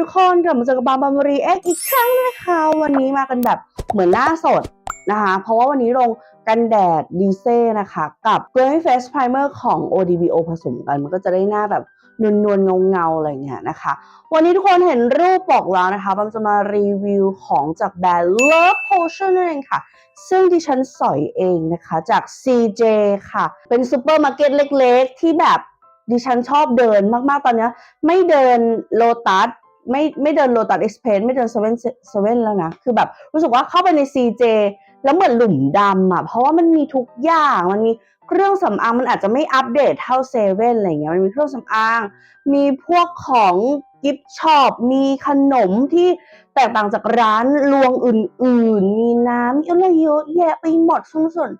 ทุกคนกลับมาเจอกับบาบามารีเอ็กอีกครั้งนะคะ วันนี้มากันแบบเหมือนหน้าสดนะคะ เพราะว่าวันนี้ลงกันแดดดีเซ่นะคะ กับ Glowy Face Primer ของ ODBO ผสมกัน มันก็จะได้หน้าแบบนวลนวลเงาเงาๆอะไรเงี้ยนะคะ วันนี้ทุกคนเห็นรูปบอกแล้วนะคะบามจะมารีวิวของจากแบรนด์ Love Potion นั่นเองค่ะ ซึ่งดิฉันสอยเองนะคะจาก CJ ค่ะ เป็นซูเปอร์มาร์เก็ตเล็กๆ ที่แบบดิฉันชอบเดินมากๆ ตอนนี้ไม่เดินโลตัส ไม่ไม่เดินโลตัสเอ็กซ์เพรสไม่เดินเซเว่นเซเว่นแล้วนะ คือแบบรู้สึกว่าเข้าไปใน CJ แล้วเหมือนหลุมดำอะ เพราะว่ามันมีทุกอย่างมันมีเครื่องสำอางมันอาจจะไม่อัปเดตเท่าเซเว่นอะไรเงี้ยมันมีเครื่องสำอาง มีพวกของกิฟต์ช็อปมีขนมที่แตกต่างจากร้านรวงอื่น ๆ มีน้ำมีอะไรเยอะแยะไปหมดซึ่งส่วน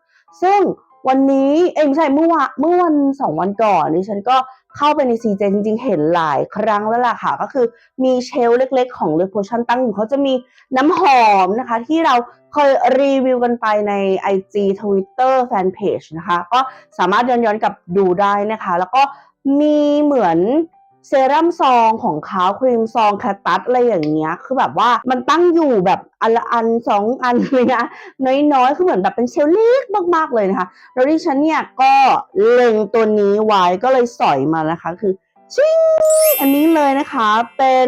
ซึ่งวันนี้เอ้ไม่ใช่เมื่อวานเมื่อวันสองวันก่อนดิฉันก็ เข้าไปในซีเจจริงๆ เห็นหลายครั้งแล้วล่ะค่ะ ก็คือมีเชลเล็กๆ ของ Le Potion ตั้งอยู่เขาจะมีน้ำหอมนะคะ ที่เราเคยรีวิวกันไปใน IG Twitter Fanpage นะคะ ก็สามารถย้อนย้อนๆกลับดูได้นะคะ แล้วก็มีเหมือน เซรั่มซองของเขาครีมซองแคตตัสอะไรอย่างเงี้ย คือแบบว่ามันตั้งอยู่แบบอันละอันสองอันเลยนะน้อยๆ คือเหมือนแบบเป็นเชลฟ์เล็กมากๆเลยนะคะ แล้วดิฉันเนี่ยก็เล็งตัวนี้ไว้ก็เลยสอยมานะคะ คือชิงอันนี้เลยนะคะเป็น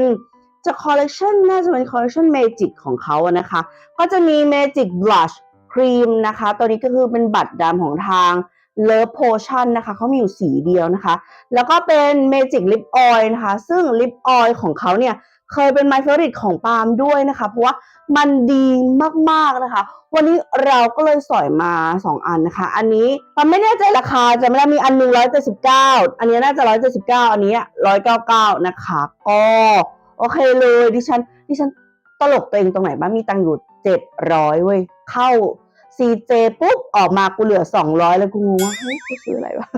จะคอลเล t ชันน่าจะเป็นคอลเล t ชันเมจิกของเขาอะนะคะ ก็จะมี Magic Blush Cream นะคะ ตัวนี้ก็คือเป็นบัตรดำของทาง Love Potion นะคะเขามีอยู่สีเดียวนะคะ แล้วก็เป็น Magic Lip Oil นะคะ ซึ่ง Lip Oil ของเขาเนี่ยเคยเป็น My Favorite ของปาล์มด้วยนะคะ เพราะว่ามันดีมากๆนะคะ วันนี้เราก็เลยสอยมา 2 อันนะคะ อันนี้ปามไม่แน่ใจราคาจะไม่ได้มีอันหนึง179อันนี้น่าจะ179อันนี้199นะคะก็โอเคเลยดิฉันดิฉันตลกตัวเองตรงไหนบ้างมีตังค์อยู่700เว้ยเข้า CJ ปุ๊บ ออกมากูเหลือ 200 แล้วกูงงว่าเฮ้ยกูซื้ออะไรวะ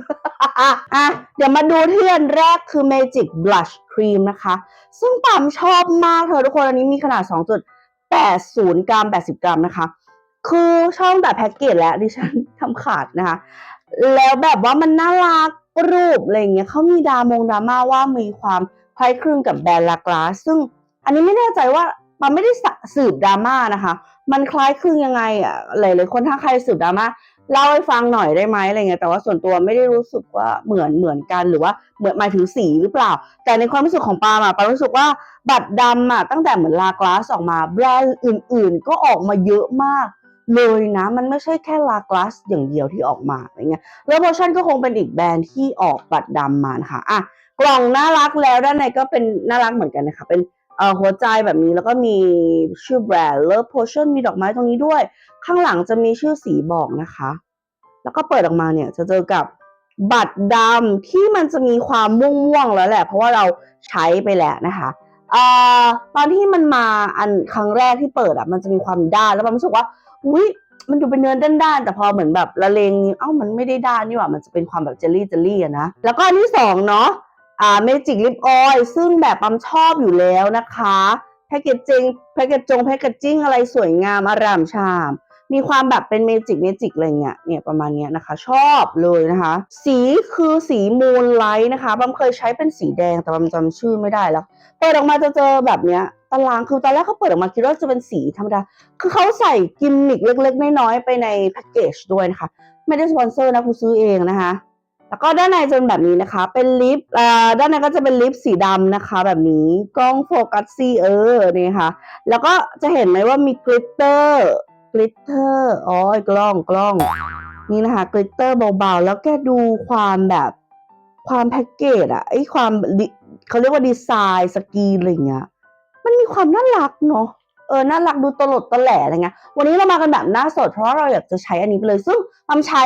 อะ เดี๋ยวมาดูที่อันแรกคือ Magic Blush Cream นะคะ ซึ่งปามชอบมากเธอทุกคน อันนี้มีขนาด 2.80 กรัม 80 กรัมนะคะ คือชอบแต่แพ็กเกจแล้วดิฉันทำขาดนะคะ แล้วแบบว่ามันน่ารักรูปอะไรอย่างเงี้ยเขามีดามงดราม่าว่ามีความคล้ายคลึงกับแบรนด์ลากลาซึ่งอันนี้ไม่แน่ใจว่าปาไม่ได้สืบดราม่านะคะ มันคล้ายคลึงยังไงอะหลายๆคนถ้าใครสืบดราม่าเล่าให้ฟังหน่อยได้ไหมอะไรเงี้ยแต่ว่าส่วนตัวไม่ได้รู้สึกว่าเหมือนเหมือนกันหรือว่าเหมือนหมายถึงสีหรือเปล่า แต่ในความรู้สึกของปาล์มอะปาล์มรู้สึกว่าบัตรดำอะตั้งแต่เหมือนลากลาสออกมาแบรนด์อื่น ๆ ก็ออกมาเยอะมากเลยนะ มันไม่ใช่แค่ลากลาสอย่างเดียวที่ออกมาอะไรเงี้ยแล้วโพชั่นก็คงเป็นอีกแบรนด์ที่ออกบัตรดำมานะคะอะกล่องน่ารักแล้วด้านในก็เป็นน่ารักเหมือนกันนะคะเป็น หัวใจแบบนี้แล้วก็มีชื่อแบรนด์ Love Potion มีดอกไม้ตรงนี้ด้วย ข้างหลังจะมีชื่อสีบอกนะคะ แล้วก็เปิดออกมาเนี่ยจะเจอกับบัตรดำที่มันจะมีความม่วงๆแล้วแหละ เพราะว่าเราใช้ไปแล้วนะคะอตอนที่มันมาอันครั้งแรกที่เปิดอะมันจะมีความด้านแล้วมันรู้สึกว่าอุ้ยมันดูเป็นเนื้อด้านๆแต่พอเหมือนแบบละเลงนี้เอ้ามันไม่ได้ด้านนี่หว่ามันจะเป็นความแบบเจลลี่เจลลี่อะนะแล้วก็อันที่สองเนาะ อ่าเมจิกลิปออยซึ่งแบบปั๊มชอบอยู่แล้วนะคะแพคเกจจิ้งแพคเกจจงแพคเกจจิ้งอะไรสวยงามอารามชาม มีความแบบเป็นเมจิกเมจิกอะไรเงี้ยเนี่ยประมาณเนี้ยนะคะ ชอบเลยนะคะ สีคือสีมูนไลท์นะคะบัมเคยใช้เป็นสีแดงแต่บัมจำชื่อไม่ได้แล้ว เปิดออกมาจะเจอแบบเนี้ยตารางคือตอนแรกเขาเปิดออกมาคิดว่าจะเป็นสีธรรมดา คือเขาใส่กิมมิคเล็กๆ น้อยๆ ไปในแพ็กเกจด้วยนะคะ ไม่ได้สปอนเซอร์นะกูซื้อเองนะคะ แล้วก็ด้านในจนแบบนี้นะคะ เป็นลิปด้านในก็จะเป็นลิปสีดำนะคะ แบบนี้กล้องโฟกัสซีเออนี่ค่ะ แล้วก็จะเห็นไหมว่ามีกลิตเตอร์กลิตเตอร์อ๋อกล้องกล้อง นี่นะคะกลิตเตอร์เบาๆ แล้วแกดูความแบบความแพ็กเกจอะไอความเขาเรียกว่าดีไซน์สกีอะไรเงี้ยมันมีความน่ารักเนาะเออ น่ารักดูตลดตะแหล่อะไรเงี้ย วันนี้เรามากันแบบหน้าสดเพราะเราอยากจะใช้อันนี้ไปเลย ซึ่งปั๊มใช้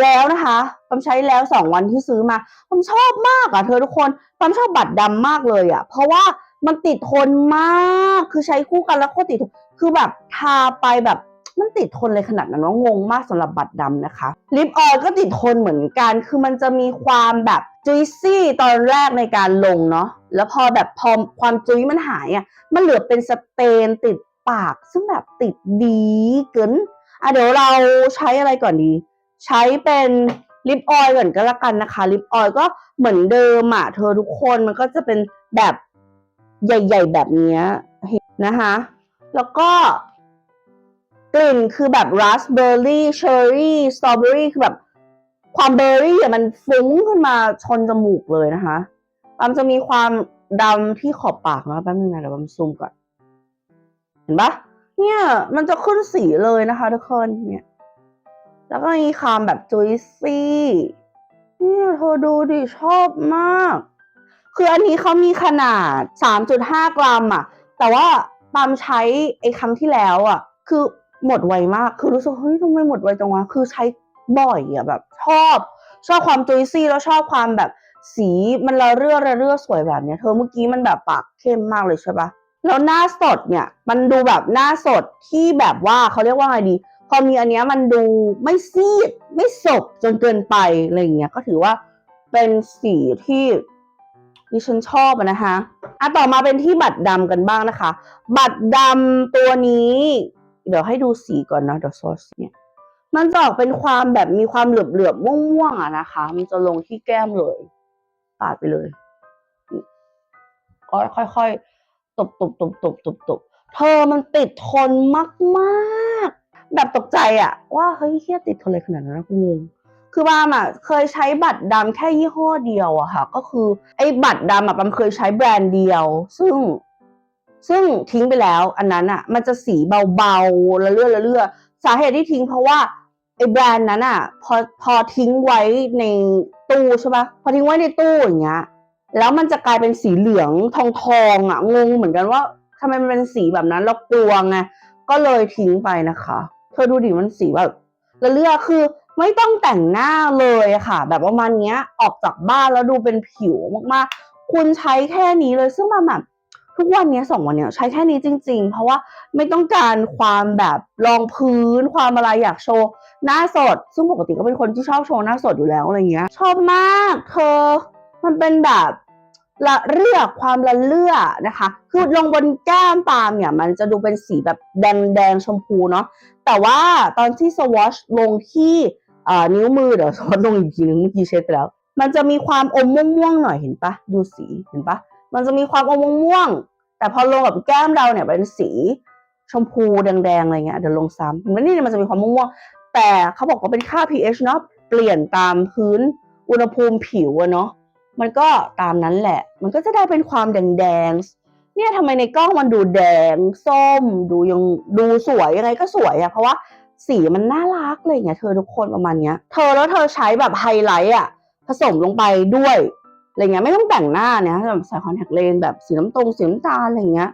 แล้วนะคะปั๊มใช้แล้วสองวันที่ซื้อมาปั๊มชอบมากอะเธอทุกคนปั๊มชอบบัตรดำมากเลยอะเพราะว่ามันติดทนมากคือใช้คู่กันแล้วโคตรติดทนคือแบบทาไปแบบมันติดทนเลยขนาดนั้นว่างงมากสำหรับบัตรดำนะคะ ลิปออยล์ก็ติดทนเหมือนกัน คือมันจะมีความแบบจุยซี่ตอนแรกในการลงเนาะแล้วพอแบบพอความจุยมันหายอะมันเหลือเป็นสเตนติดปากซึ่งแบบติดดีเกินอะเดี๋ยวเราใช้อะไรก่อนดี ใช้เป็นลิปออยล์ก่อนก็แล้วกันนะคะลิปออยล์ก็เหมือนเดิมอะเธอทุกคนมันก็จะเป็นแบบใหญ่ ๆ แบบเนี้ยนะคะ แล้วก็กลิ่นคือแบบราสเบอร์รี่เชอร์รี่สตรอเบอรี่คือแบบความเบอร์รี่อะมันฟุ้งขึ้นมาชนจมูกเลยนะคะปั๊มจะมีความดำที่ขอบปากนะแป๊บนึงนะเดี๋ยวปั๊มซูมก่อน เห็นปะเนี่ย มันจะขึ้นสีเลยนะคะทุกคนเนี่ย แล้วก็มีความแบบจุยซี่เนี่ยเธอดูดิชอบมาก คืออันนี้เขามีขนาด 3.5 กรัมอะแต่ว่าปามใช้ไอ้ครั้งที่แล้วอะคือหมดไวมาก คือรู้สึกเฮ้ยทำไมหมดไวจังวะ คือใช้บ่อยอะแบบ ชอบ ชอบความจุยซี่แล้วชอบความแบบสีมันระเรื่อระเรื่อสวยแบบเนี้ยเธอเมื่อกี้มันแบบปากเข้มมากเลยใช่ปะแล้วหน้าสดเนี่ย มันดูแบบหน้าสดที่แบบว่าเขาเรียกว่าไงดี พอมีอันเนี้ยมันดูไม่ซีด ไม่สบจนเกินไปอะไรอย่างเงี้ยก็ถือว่าเป็นสีที่ดิฉันชอบนะคะอะต่อมาเป็นที่บัตรดำกันบ้างนะคะ บัตรดำตัวนี้ เดี๋ยวให้ดูสีก่อนนะเดี๋ยวซอสเนี่ยมันจะออกเป็นความแบบมีความเหลือบเหลือบม่วงๆอะนะคะ มันจะลงที่แก้มเลยปาดไปเลยก็ค่อยๆตบตบตบตบตบตบเธอมันติดทนมากๆ แบบตกใจอะว่าเฮ้ยเฮียติดทนเลยขนาดนั้นนะกูงงคือบามอะเคยใช้บัตรดำแค่ยี่ห้อเดียวอะค่ะ ก็คือไอ้บัตรดำอะบามเคยใช้แบรนด์เดียว ซึ่งซึ่งทิ้งไปแล้วอันนั้นอะมันจะสีเบาๆละเลื่อละเลื่อสาเหตุที่ทิ้งเพราะว่าไอ้แบรนด์นั้นอะพอพอทิ้งไว้ในตู้ใช่ปะพอทิ้งไว้ในตู้อย่างเงี้ยแล้วมันจะกลายเป็นสีเหลืองทองทองๆอะงงเหมือนกันว่าทำไมมันเป็นสีแบบนั้นเรากลัวไงก็เลยทิ้งไปนะคะ เธอดูดิมันสีแบบละเลือคือไม่ต้องแต่งหน้าเลยค่ะ แบบประมาณเนี้ย ออกจากบ้านแล้วดูเป็นผิวมากๆ คุณใช้แค่นี้เลยซึ่งมันแบบทุกวันนี้สองวันเนี้ยใช้แค่นี้จริง ๆ เพราะว่าไม่ต้องการความแบบรองพื้นความอะไรอยากโชว์หน้าสด ซึ่งปกติก็เป็นคนที่ชอบโชว์หน้าสดอยู่แล้วอะไรเงี้ย ชอบมากเธอ มันเป็นแบบละเลือกความละเลือกนะคะ คือลงบนแก้มปาล์มเนี่ย มันจะดูเป็นสีแบบแดงแดงชมพูเนาะ แต่ว่าตอนที่สวอชลงที่นิ้วมือเดี๋ยวสวอชลงอีกทีนึงเมื่อกี้เช็ดไปแล้ว มันจะมีความอมม่วงๆหน่อยเห็นปะดูสีเห็นปะมันจะมีความอมม่วงๆแต่พอลงกับแก้มเราเนี่ยเป็นสีชมพูแดงๆอะไรเงี้ยเดี๋ยวลงซ้ำเห็นไหมนี่มันจะมีความม่วงๆแต่เขาบอกว่าเป็นค่า pH เนาะเปลี่ยนตามพื้นอุณหภูมิผิวอะเนาะมันก็ตามนั้นแหละ มันก็จะได้เป็นความแดงๆ เนี่ยทำไมในกล้องมันดูแดง ส้ม ดูยังดูสวยยังไงก็สวยอะเพราะว่าสีมันน่ารักเลยไงเธอทุกคนประมาณเนี้ย เธอแล้วเธอใช้แบบไฮไลท์อะผสมลงไปด้วยอะไรเงี้ยไม่ต้องแต่งหน้าเนี่ยแบบใส่คอนแทคเลนส์แบบสีน้ำตรงสีน้ำตาลอะไรเงี้ย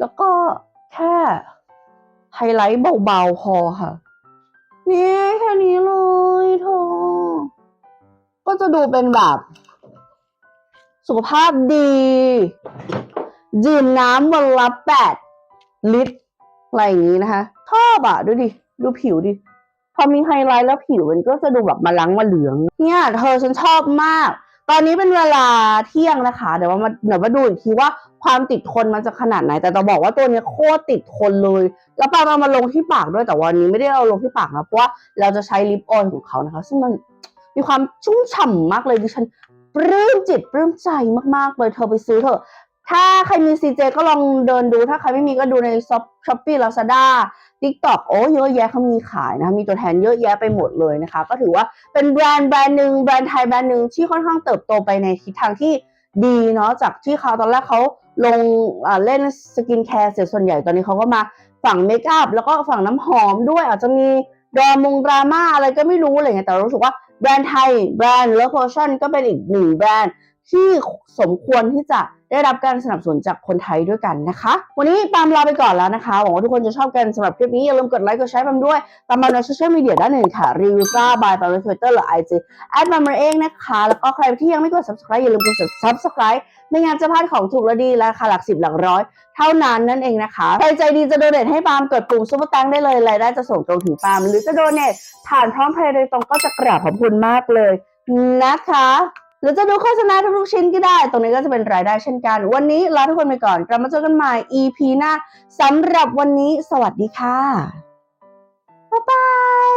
แล้วก็แค่ไฮไลท์เบาๆพอค่ะนี่แค่นี้เลยเธอก็จะดูเป็นแบบ สุขภาพดี ดื่มน้ำวันละแปดลิตรอะไรอย่างนี้นะคะชอบอะดูดิดูผิวดิพอมีไฮไลท์แล้วผิวมันก็จะดูแบบมาล้างมาเหลือง เนี่ยเธอฉันชอบมาก ตอนนี้เป็นเวลาเที่ยงนะคะ เดี๋ยวมาเดี๋ยวมาดูอีกทีว่าความติดทนมันจะขนาดไหน แต่จะบอกว่าตัวนี้โคตรติดทนเลย แล้วปาเอามาลงที่ปากด้วยแต่วันนี้ไม่ได้เอาลงที่ปากนะเพราะว่าเราจะใช้ลิปออยล์ของเขานะคะ ซึ่งมันมีความชุ่มฉ่ำมากเลยดิฉันปลื้มจิตปลื้มใจมากๆเลยเธอไปซื้อเถอะ ถ้าใครมี CJ ก็ลองเดินดู ถ้าใครไม่มีก็ดูในช้อปปี้ลาซาด้าทิกตอกโอ้เยอะแยะเขามีขายนะ มีตัวแทนเยอะแยะไปหมดเลยนะคะ ก็ถือว่าเป็นแบรนด์แบรนด์หนึ่งแบรนด์ไทยแบรนด์หนึ่งที่ค่อนข้างเติบโตไปในทิศทางที่ดีเนาะจากที่เขาตอนแรกเขาลงเล่นสกินแคร์เสียส่วนใหญ่ตอนนี้เขาก็มาฝั่งเมคอัพแล้วก็ฝั่งน้ำหอมด้วยอาจจะมีดรามงดราม่าอะไรก็ไม่รู้อะไรเงี้ยแต่รู้สึกว่าแบรนด์ไทยแบรนด์เลอ p โพชั่นก็เป็นอีกหนึ่งแบรนด์ ที่สมควรที่จะได้รับการสนับสนุนจากคนไทยด้วยกันนะคะ วันนี้ปามลาไปก่อนแล้วนะคะหวังว่าทุกคนจะชอบกันสำหรับคลิปนี้ อย่าลืมกดไลค์กดแชร์ปามด้วย ตามมาในโซเชียลมีเดียด้านหนึ่งค่ะ รีวิวก้าบายปามในทวิตเตอร์หรือไอจีแอดปามเองนะคะ แล้วก็ใครที่ยังไม่กด subscribe อย่าลืมกด subscribe ไม่งั้นจะพลาดของถูกและดีราคาหลักสิบหลักร้อย เท่านั้นนั่นเองนะคะใครใจดีจะโดเนทให้ปาล์มกดปุ่มซุปเปอร์ตังได้เลยรายได้จะส่งตรงถึงปาล์มหรือจะโดเนทผ่านพร้อมเพย์โดยตรงก็จะกราบขอบคุณมากเลยนะคะ รือจะดูโฆษณาทุกชิ้นก็ได้ ตรงนี้ก็จะเป็นรายได้เช่นกัน วันนี้ลาทุกคนไปก่อน กลับมาเจอกันใหม่ EP หน้าสำหรับวันนี้ สวัสดีค่ะ บ๊ายบาย